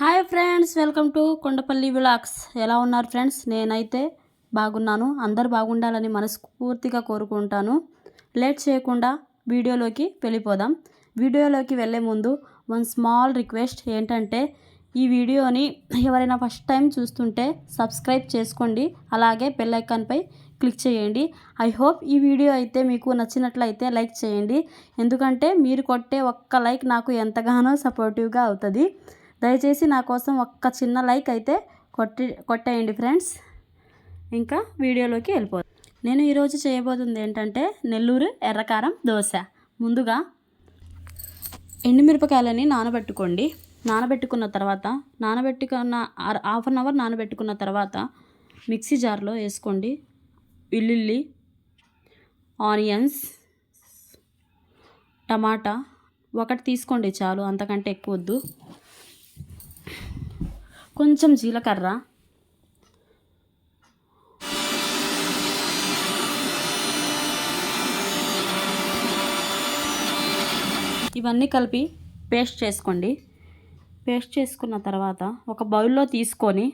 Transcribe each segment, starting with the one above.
Hi friends welcome to Kondapalli vlogs ఎలా ఉన్నారు friends? నేనైతే బాగున్నాను. అందరు బాగుండాలని మనస్ఫూర్తిగా కోరుకుంటాను. లేట్ చేయకుండా వీడియోలోకి వెళ్ళిపోదాం. వీడియోలోకి వెళ్ళే ముందు వన్ స్మాల్ రిక్వెస్ట్ ఏంటంటే ఈ వీడియోని ఎవరైనా ఫస్ట్ టైం చూస్తుంటే సబ్స్క్రైబ్ చేసుకోండి. అలాగే బెల్ ఐకాన్పై క్లిక్ చేయండి. ఐ హోప్ ఈ వీడియో అయితే మీకు నచ్చినట్లయితే లైక్ చేయండి. ఎందుకంటే మీరు కొట్టే ఒక్క లైక్ నాకు ఎంతగానో సపోర్టివ్గా అవుతుంది. దయచేసి నా కోసం ఒక్క చిన్న లైక్ అయితే కొట్టి కొట్టేయండి ఫ్రెండ్స్. ఇంకా వీడియోలోకి వెళ్ళిపోదు. నేను ఈరోజు చేయబోతుంది ఏంటంటే నెల్లూరు ఎర్రకారం దోశ. ముందుగా ఎండుమిరపకాయలని నానబెట్టుకోండి. నానబెట్టుకున్న తర్వాత నానబెట్టుకున్న హాఫ్ అన్ అవర్ నానబెట్టుకున్న తర్వాత మిక్సీ జార్లో వేసుకోండి. వెల్లుల్లి ఆనియన్స్ టమాటా ఒకటి తీసుకోండి చాలు అంతకంటే ఎక్కువ వద్దు. కొంచెం జీలకర్ర. ఇవన్నీ కలిపి పేస్ట్ చేసుకోండి. పేస్ట్ చేసుకున్న తర్వాత ఒక బౌల్లో తీసుకొని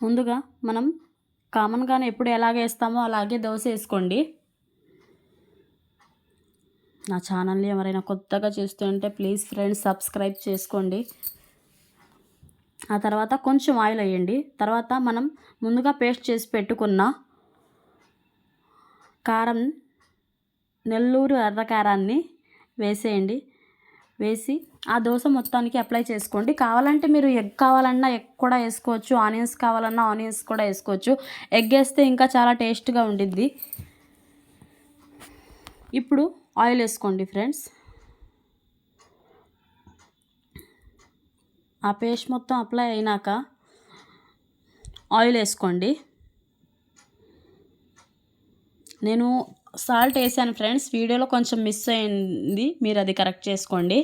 ముందుగా మనం కామన్గానే ఎప్పుడు ఎలాగ వేస్తామో అలాగే దోశ వేసుకోండి. నా ఛానల్ని ఎవరైనా కొత్తగా చూస్తుంటే ప్లీజ్ ఫ్రెండ్స్ సబ్స్క్రైబ్ చేసుకోండి. ఆ తర్వాత కొంచెం ఆయిల్ వేయండి. తర్వాత మనం ముందుగా పేస్ట్ చేసి పెట్టుకున్న కారం నెల్లూరు ఎర్ర కారాన్ని వేసేయండి. వేసి ఆ దోశ మొత్తానికి అప్లై చేసుకోండి. కావాలంటే మీరు ఎగ్ కావాలన్నా ఎగ్ కూడా వేసుకోవచ్చు. ఆనియన్స్ కావాలన్నా ఆనియన్స్ కూడా వేసుకోవచ్చు. ఎగ్ వేస్తే ఇంకా చాలా టేస్ట్గా ఉండిద్ది. ఇప్పుడు ఆయిల్ వేసుకోండి ఫ్రెండ్స్ ఆ పేస్ట్ మొత్తం అప్లై అయినాక ఆయిల్ వేసుకోండి. నేను సాల్ట్ వేసాను ఫ్రెండ్స్ వీడియోలో కొంచెం మిస్ అయింది మీరు అది కరెక్ట్ చేసుకోండి.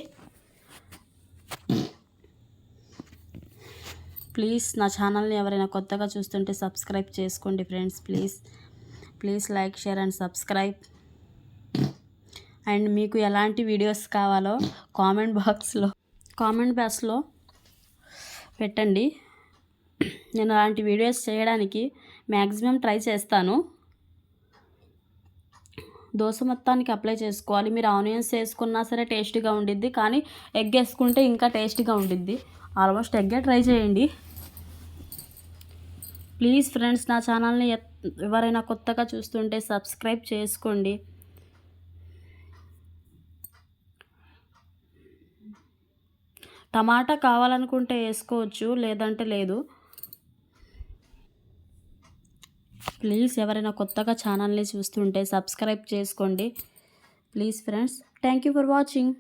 ప్లీజ్ నా ఛానల్ని ఎవరైనా కొత్తగా చూస్తుంటే సబ్స్క్రైబ్ చేసుకోండి friends please. Please like share and subscribe. And మీకు ఎలాంటి వీడియోస్ కావాలో కామెంట్ బాక్స్లో కామెంట్ బాక్స్లో పెట్టండి. నేను అలాంటి వీడియోస్ చేయడానికి మ్యాక్సిమం ట్రై చేస్తాను. దోశ మొత్తానికి అప్లై చేసుకోవాలి. మీరు ఆనియన్స్ వేసుకున్నా సరే టేస్ట్గా ఉండిద్ది. కానీ ఎగ్ వేసుకుంటే ఇంకా టేస్ట్గా ఉండిద్ది. ఆల్మోస్ట్ ఎగ్గే ట్రై చేయండి. ప్లీజ్ ఫ్రెండ్స్ నా ఛానల్ని ఎవరైనా కొత్తగా చూస్తుంటే సబ్స్క్రైబ్ చేసుకోండి. టమాటా కావాలనుకుంటే వేసుకోవచ్చు లేదంటే లేదు. ప్లీజ్ ఎవరైనా కొత్తగా ఛానల్ని చూస్తుంటే సబ్స్క్రైబ్ చేసుకోండి. Please friends thank you for watching.